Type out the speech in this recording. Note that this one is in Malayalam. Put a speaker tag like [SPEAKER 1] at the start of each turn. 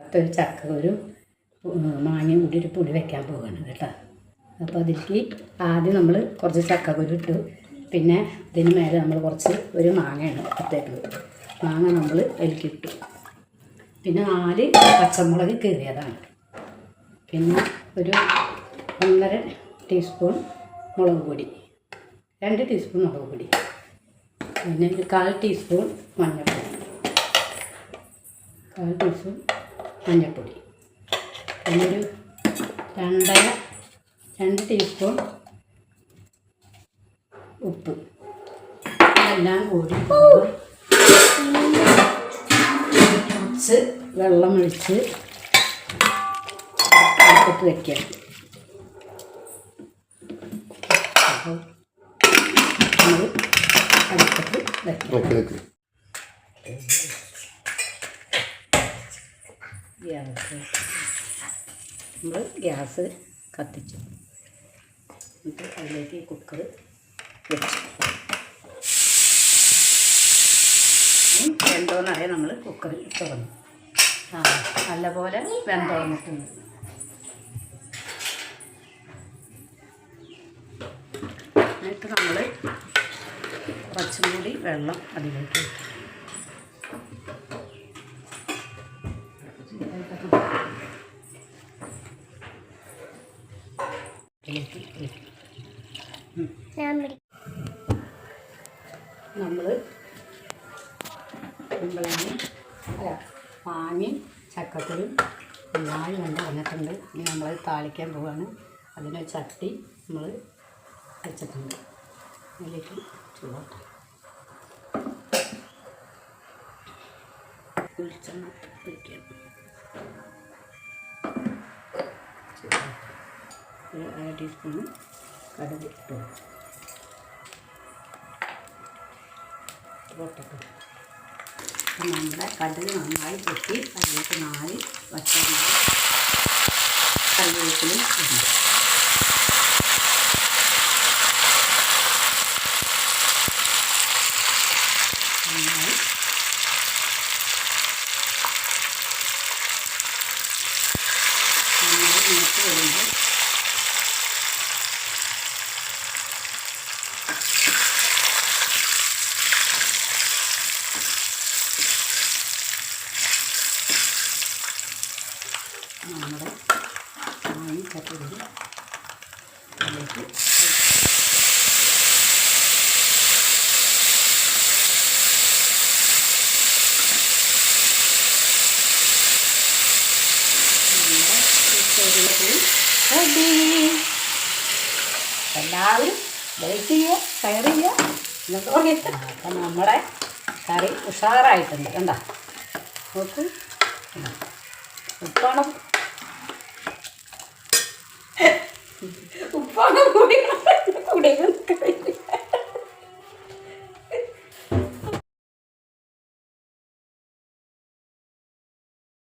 [SPEAKER 1] ഒരു ചക്ക ഒരു മാങ്ങയും കൂടി ഒരു പുളി വെക്കാൻ പോവുകയാണ് കേട്ടോ. അപ്പോൾ അതിലേക്ക് ആദ്യം നമ്മൾ കുറച്ച് ചക്കക്കുരു ഇട്ടു. പിന്നെ ഇതിന് മേലെ നമ്മൾ കുറച്ച് ഒരു മാങ്ങയാണ് ഇട്ടേക്കുന്നത്. മാങ്ങ നമ്മൾ അതിലേക്കിട്ടു പിന്നെ നാല് പച്ചമുളക് കീറിയതാണ്. പിന്നെ ഒരു ഒന്നര ടീസ്പൂൺ മുളക് പൊടി രണ്ട് ടീസ്പൂൺ മുളക് പൊടി പിന്നെ ഒരു കാൽ ടീസ്പൂൺ മഞ്ഞൾപ്പൊടി. കാൽ ടീസ്പൂൺ മഞ്ഞൾപ്പൊടി പിന്നെ ഒരു രണ്ടര രണ്ട് ടീസ്പൂൺ ഉപ്പ്. എല്ലാം കൂടി കുറച്ച് വെള്ളം ഒഴിച്ച് അടുപ്പത്ത് വയ്ക്കാം അപ്പോൾ നമ്മൾ അടുപ്പത്ത് വയ്ക്കാം ഗ്യാസ്. നമ്മൾ ഗ്യാസ് കത്തിച്ചു. എന്നിട്ട് അതിലേക്ക് ഈ കുക്കർ വെച്ചു വെന്തോന്നറിയാൻ നമ്മൾ കുക്കർ തുറന്നു ആ നല്ലപോലെ വെന്തോന്നിട്ടുണ്ട്. എന്നിട്ട് നമ്മൾ കുറച്ചും കൂടി വെള്ളം അതിലേക്ക് ഇട്ടു. ഇതിലേക്ക് ഇട്ടു. നമ്മൾ കുമ്പളങ്ങി അല്ല മാങ്ങയും ചക്കക്കുരും എല്ലാം കൊണ്ട് വന്നിട്ടുണ്ട്. ഇനി നമ്മൾ താളിക്കാൻ പോവാണ്. അതിന് ചട്ടി നമ്മൾ വെച്ചിട്ടുണ്ട്. അതിലേക്ക് ചൂടാട്ടെ. വെളിച്ചെണ്ണ ഒഴിക്കാം. ഒരു അര ടീസ്പൂണ് കടുക് ഇട്ടു. അപ്പം നമ്മുടെ കടുക് നന്നായി പൊട്ടി അതിലേക്ക് നാല് വച്ചമുളക് കറിവേപ്പിലും ഇടണം. നന്നായി. നന്നായി മൂത്ത് വരുമ്പോൾ നമ്മുടെ ഈ റെഡി. എല്ലാവരും ലൈക്ക് ചെയ്യുക ഷെയർ ചെയ്യുക. എന്നൊക്കെ പറഞ്ഞിട്ട് അപ്പം നമ്മുടെ കറി ഉഷാറായിട്ടുണ്ട്. കണ്ട? നോക്കൂ? ഉപ്പാണ്